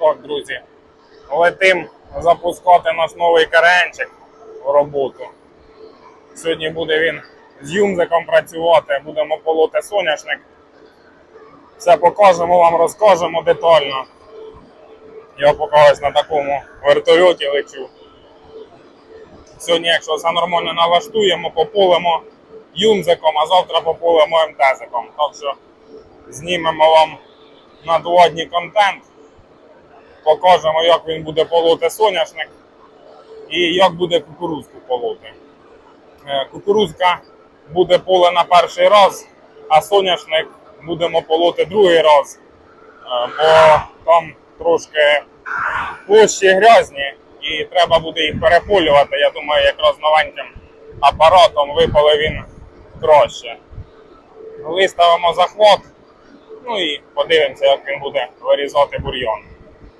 так, друзі. Летим запускати наш новий каренчик в роботу. Сьогодні буде він з юмзиком працювати, будемо полоти соняшник. Все покажемо вам, розкажемо детально. Я поки ось на такому вертольоті лечу. Сьогодні, якщо все нормально налаштуємо, пополимо юмзиком, а завтра пополимо МТЗиком. Так що знімемо вам надводний контент, покажемо, як він буде полоти соняшник і як буде кукурузку полоти. Е, Кукурузка буде полена перший раз, а соняшник будемо полоти другий раз, Е, бо там трошки площі грязні і треба буде їх переполювати. Я думаю, якраз новеньким апаратом випали він краще. Виставимо захват, ну і подивимося, як він буде вирізати бур'ян.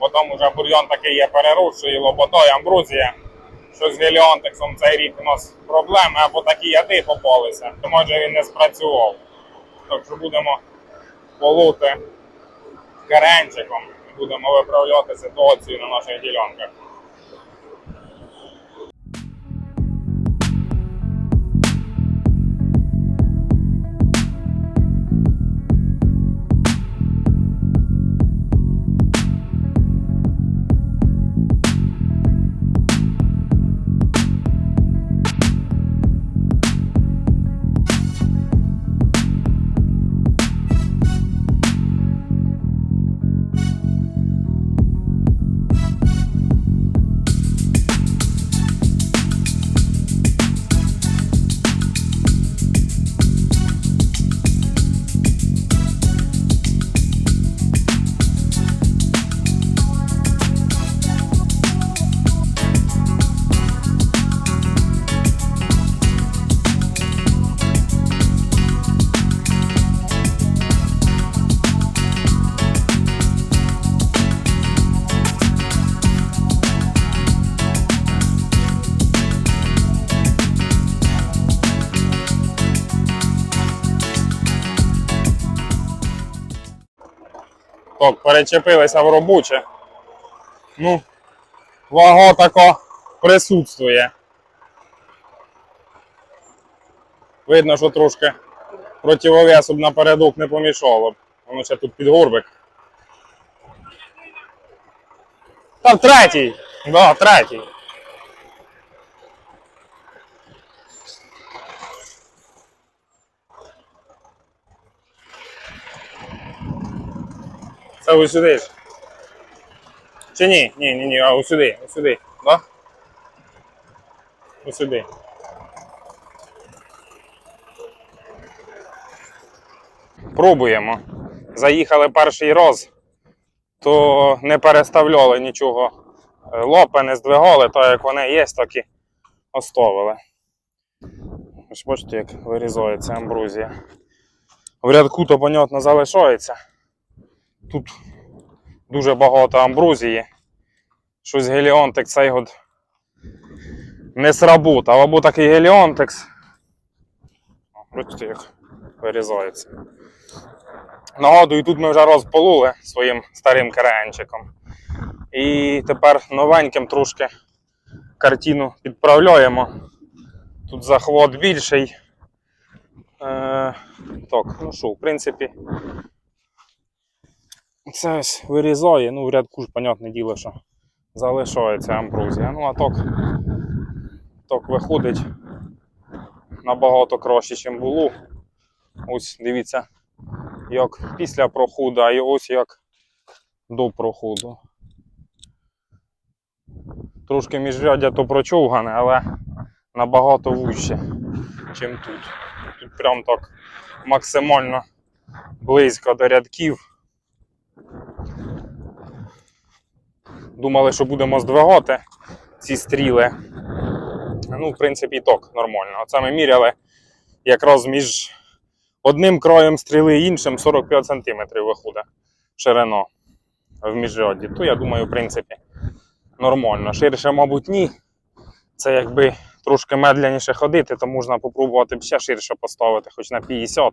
Бо вже уже такий є перерушує, лобота і амбрузія. Що з геліонтексом цей рік у нас проблеми, або такі яди попалися, то може він не спрацював. Так що будемо полути каренчиком і будемо виправляти ситуацію на наших ділянках. Перечепилися в робоче. Ну, вага тако присутствує. Видно, що трошки противовесу б напередок не помішало. Воно ще тут під горбик. Та третій! Да, третій. Це ось сюди ж. Чи ні? Ні, ні, ні, а ось сюди, ось сюди, да? Ось сюди. Пробуємо. Заїхали перший раз, то не переставляли нічого. Е, Лопи не здвигали, так як вони є, так і оставили. Бачите, як вирізається амбрузія. В рядку то, понятно, залишається. Тут дуже багато амбрузії. Щось геліонтекс цей год не сработав. Або такий геліонтекс. Бачите, як вирізається. Нагадую, тут ми вже розполули своїм старим керенчиком. І тепер новеньким трошки картину підправляємо. Тут захват більший. Е, так, ну що, в принципі, це ось вирізає, ну в рядку ж, понятне діло, що залишається амбрузія. Ну а так, так виходить набагато краще, ніж було. Ось дивіться, як після проходу, а ось як до проходу. Трошки міжряддя то прочовгане, але набагато вужче, ніж тут. Тут прям так максимально близько до рядків. Думали, що будемо здвигати ці стріли. Ну, в принципі, і так нормально. Оце ми міряли якраз між одним краєм стріли і іншим 45 см виходить ширина в міжряді. То я думаю, в принципі, нормально. Ширше, мабуть, ні. Це якби трошки медленніше ходити, то можна попробувати ще ширше поставити, хоч на 50.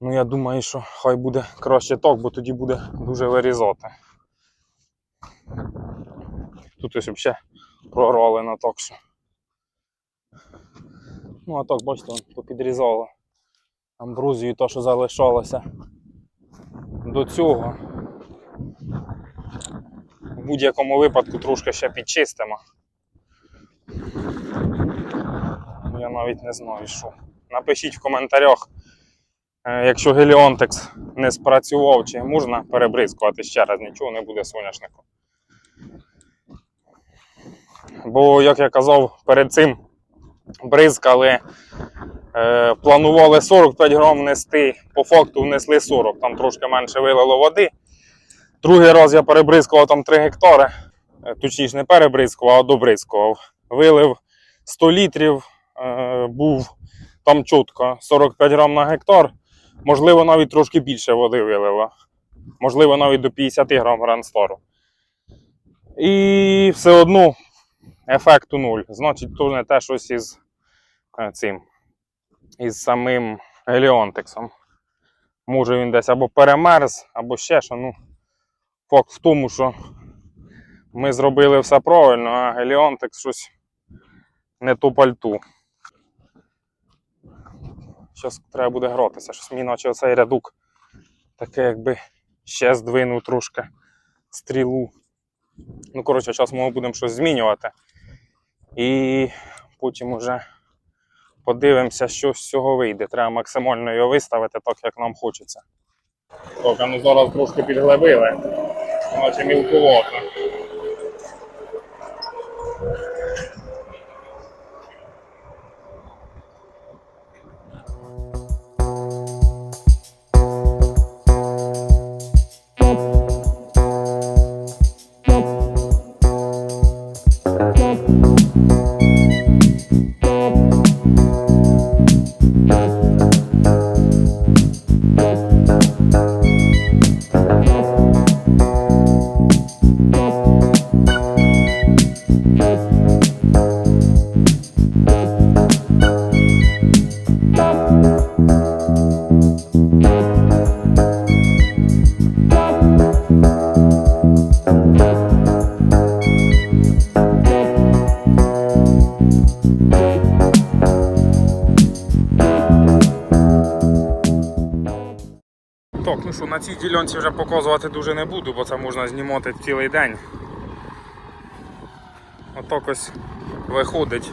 Ну, я думаю, що хай буде краще так, бо тоді буде дуже вирізати. Тут ось взагалі прорвали на так що. Ну а так, бачите, попідрізало. Амбрузію то, що залишалося до цього. В будь-якому випадку трошки ще підчистимо. Ну, Я навіть не знаю, що. Напишіть в коментарях, якщо геліонтекс не спрацював, чи можна перебризкувати ще раз, нічого не буде соняшнику. Бо, як я казав, перед цим бризкали, е, планували 45 грам внести, по факту внесли 40, там трошки менше вилило води. Другий раз я перебризкував там 3 гектари, е, точніше не перебризкував, а добризкував. Вилив 100 літрів, е, був там чітко 45 грам на гектар, можливо, навіть трошки більше води вилило. Можливо, навіть до 50 грам гранстару. І все одно ефекту нуль. Значить, то не те щось із е, цим, із самим геліонтексом. Може він десь або перемерз, або ще що. Ну, факт в тому, що ми зробили все правильно, а геліонтекс щось не ту пальту. Зараз треба буде гратися, щось мені наче оцей рядок таке якби ще здвинув трошки стрілу. Ну, коротше, зараз ми будемо щось змінювати. І потім уже подивимося, що з цього вийде. Треба максимально його виставити так, як нам хочеться. Так, ну зараз трошки підглибили, наче мілкувато. На цій ділянці вже показувати дуже не буду, бо це можна знімати цілий день. Отак ось виходить.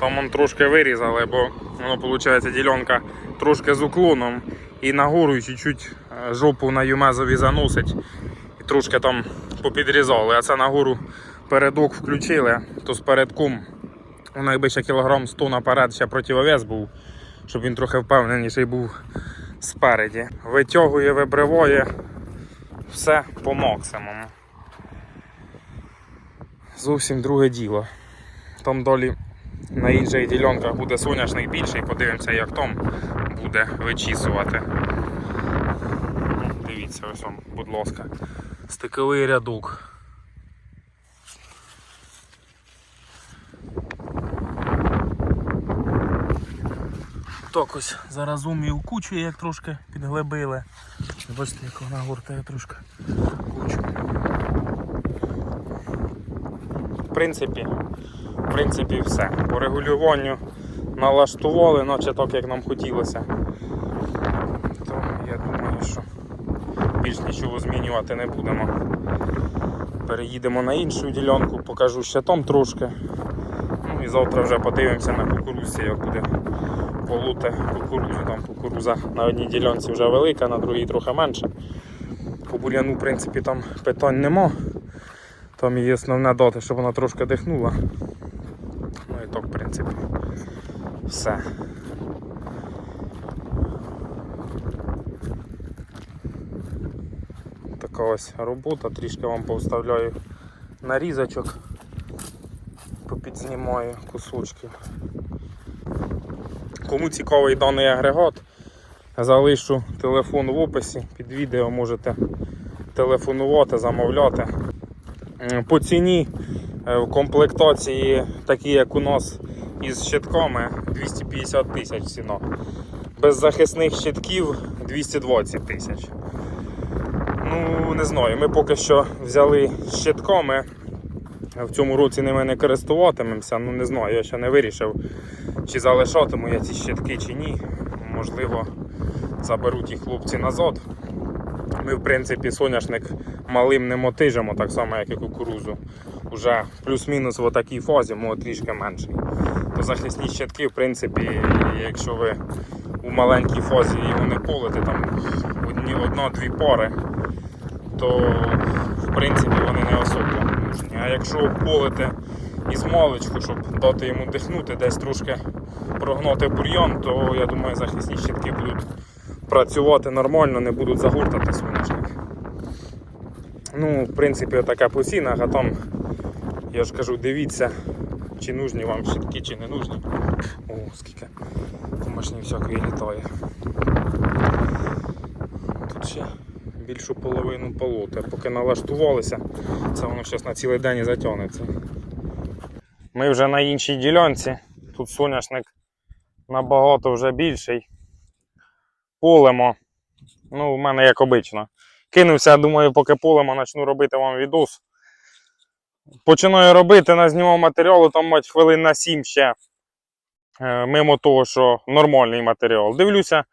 Там он трошки вирізали, бо воно виходить ділянка трошки з уклоном і нагору чуть-чуть е, жопу на юмезові заносить. І трошки там попідрізали, а це нагору передок включили, то з передком воно якби кілограм 100 наперед ще противовес був, щоб він трохи впевненіший був спереді. Витягує, вибриває все по максимуму. Зовсім друге діло. Там далі на інших ділянках буде соняшник більший, подивимося, як там буде вичісувати. Дивіться, ось вам, будь ласка, стиковий рядок. Так ось зараз умі вкучує, як трошки підглибили. Бачите, як вона гуртає трошки кучу. В принципі, в принципі, все. По регулюванню налаштували, наче так, як нам хотілося. То я думаю, що більш нічого змінювати не будемо. Переїдемо на іншу ділянку, покажу ще там трошки. Ну і завтра вже подивимося на кукурузці, як буде полути кукурузу. Там кукуруза на одній ділянці вже велика, на другій трохи менше. По бур'яну, в принципі, там питань нема. Там її основне дати, щоб вона трошки дихнула. Ну і так, в принципі, все. Така ось робота, трішки вам повставляю нарізочок, попідзнімаю кусочки. Кому цікавий даний агрегат, залишу телефон в описі, під відео можете телефонувати, замовляти. По ціні е, в комплектації, такі як у нас із щитками, 250 тисяч ціна. Без захисних щитків 220 тисяч. Ну, не знаю. Ми поки що взяли щитками. В цьому році ними не користуватимемося. Ну не знаю, я ще не вирішив, чи залишатиму я ці щитки чи ні. Можливо, заберуть їх хлопці назад. Ми, в принципі, соняшник малим не мотижимо, так само, як і кукурузу. Уже плюс-мінус в такій фазі, може трішки менший. То захисні щитки, в принципі, якщо ви у маленькій фазі його не полите, там одна-дві пари, то в принципі вони не особо нужні. А якщо полите із маличку, щоб дати йому дихнути, десь трошки прогнати бур'ян, то я думаю захисні щитки будуть працювати нормально, не будуть загортати соняшник. Ну, в принципі, така посіна, а там, я ж кажу, дивіться, чи нужні вам щитки, чи не нужні. О, скільки комашні всякої літає. Тут ще більшу половину полоти. Поки налаштувалися, це воно зараз на цілий день і затягнеться. Ми вже на іншій ділянці. Тут соняшник набагато вже більший. Полемо. Ну, в мене як обично. Кинувся, думаю, поки полемо, почну робити вам відос. Починаю робити, назнімав матеріалу, там мать хвилин на 7 ще. Е, Мимо того, що нормальний матеріал. Дивлюся,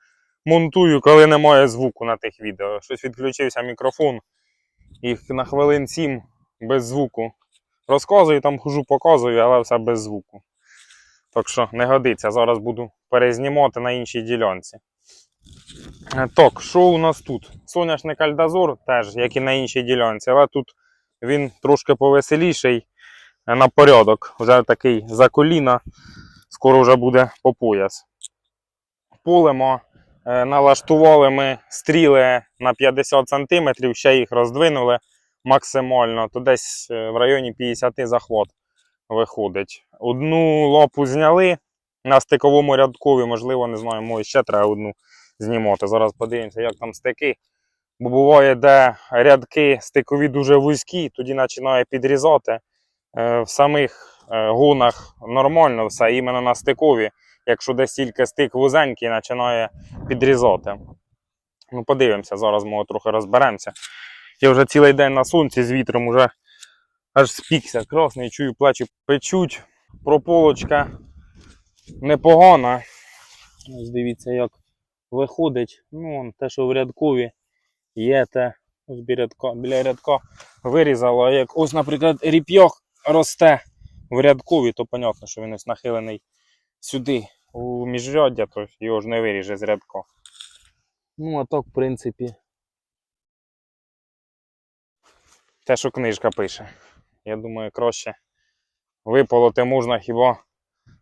монтую, коли немає звуку на тих відео. Щось відключився мікрофон. І на хвилин 7 без звуку. Розказую, там хожу, показую, але все без звуку. Так що не годиться. Зараз буду перезнімати на іншій ділянці. Е, Так, що у нас тут? Соняшник Альдазор теж, як і на іншій ділянці, але тут він трошки повеселіший е, на порядок. Вже такий за коліна, скоро вже буде по пояс. Полемо, е, налаштували ми стріли на 50 см, ще їх роздвинули максимально, то десь е, в районі 50 захват виходить. Одну лапу зняли на стиковому рядкові, можливо, не знаю, може ще треба одну знімати. Зараз подивимося, як там стики. Бо буває, де рядки стикові дуже вузькі, тоді починає підрізати. Е, В самих е, гонах нормально все, іменно на стикові. Якщо десь тільки стик вузенький, починає підрізати. Ну, подивимося, зараз ми трохи розберемося. Я вже цілий день на сонці з вітром вже аж спікся красний, чую, плечі печуть. Прополочка непогана. Ось дивіться, як виходить. Ну, те, що в рядкові є те. Ось біля рядка, біля рядка вирізало. А як ось, наприклад, ріп'йох росте в рядкові, то понятно, що він ось нахилений сюди, у міжряддя, то його ж не виріже з рядка. Ну, а так, в принципі. Те, що книжка пише. Я думаю, краще виполоти можна хіба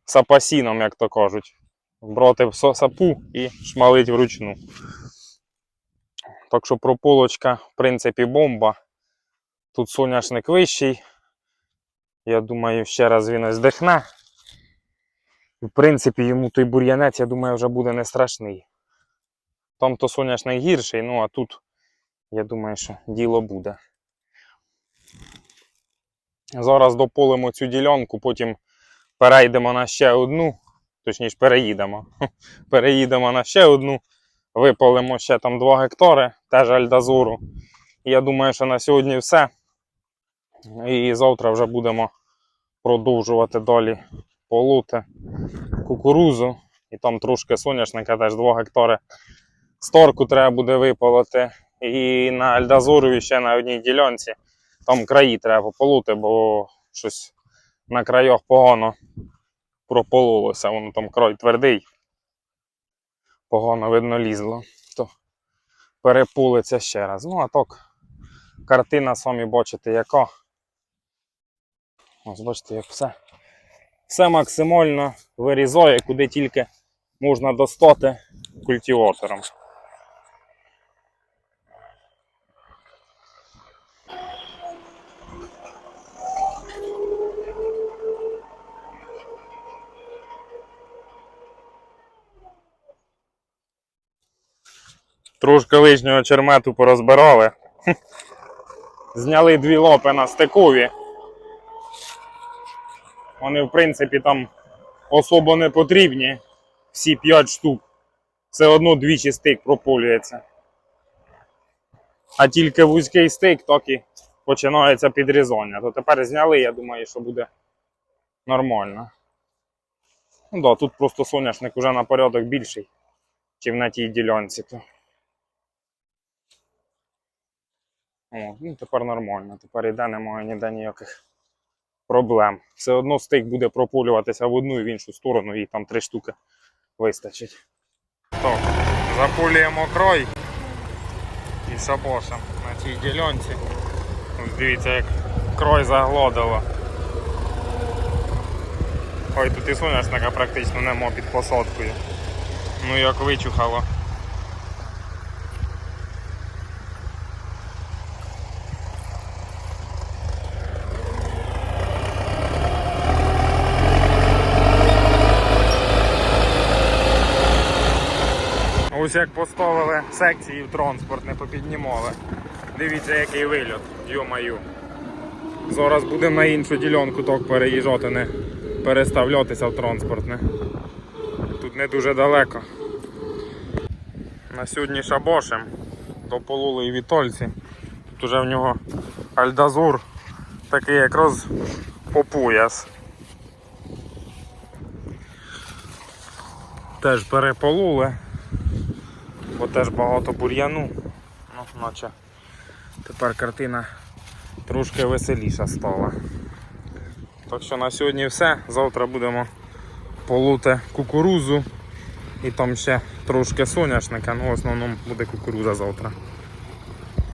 сапасіном, як то кажуть. Брати в сапу і шмалить вручну. Так що прополочка, в принципі, бомба. Тут соняшник вищий. Я думаю, ще раз він здихне. В принципі, йому той бур'янець, я думаю, вже буде не страшний. Там то соняшник гірший, ну а тут, я думаю, що діло буде. Зараз дополимо цю ділянку, потім перейдемо на ще одну, точніше переїдемо. Переїдемо на ще одну, випалимо ще там 2 гектари, теж альдазору. І я думаю, що на сьогодні все. І завтра вже будемо продовжувати далі полоти кукурузу. І там трошки соняшника, теж 2 гектари. Сторку треба буде випалити. І на Альдазорові ще на одній ділянці. Там краї треба полоти, бо щось на краях погано пропололося. Воно там край твердий. Погано видно лізло. То перепулиться ще раз. Ну, а так, картина самі бачите, яка. Ось бачите, як все. Все максимально вирізає, куди тільки можна достати культиватором. Трошки лишнього чермету порозбирали. Зняли дві лопи на стикові. Вони, в принципі, там особо не потрібні. Всі 5 штук. Все одно двічі стик прополюється. а тільки вузький стик, так і починається підрізання. То тепер зняли, я думаю, що буде нормально. Ну да, тут просто соняшник уже на порядок більший, ніж на тій ділянці. То. О, ну тепер нормально. Тепер іде, немає ніде ніяких проблем. Все одно стик буде прополюватися в одну і в іншу сторону, і там три штуки вистачить. Так, запулюємо крой і шабошем на цій ділянці. Дивіться, як крой заглодило. Ой, тут і соняшника практично нема під посадкою. Ну як вичухало. Ось як поставили секції в транспорт, попіднімали. Дивіться, який вильот, йо-маю. Зараз будемо на іншу ділянку ток переїжджати, не переставлятися в транспортне. Тут не дуже далеко. На сьогодні шабошем до полули вітольці. Тут уже в нього альдазур такий якраз по пояс. Теж переполули, бо теж багато бур'яну. Ну, наче тепер картина трошки веселіша стала. Так що на сьогодні все. Завтра будемо полути кукурузу і там ще трошки соняшника, ну в основному буде кукуруза завтра.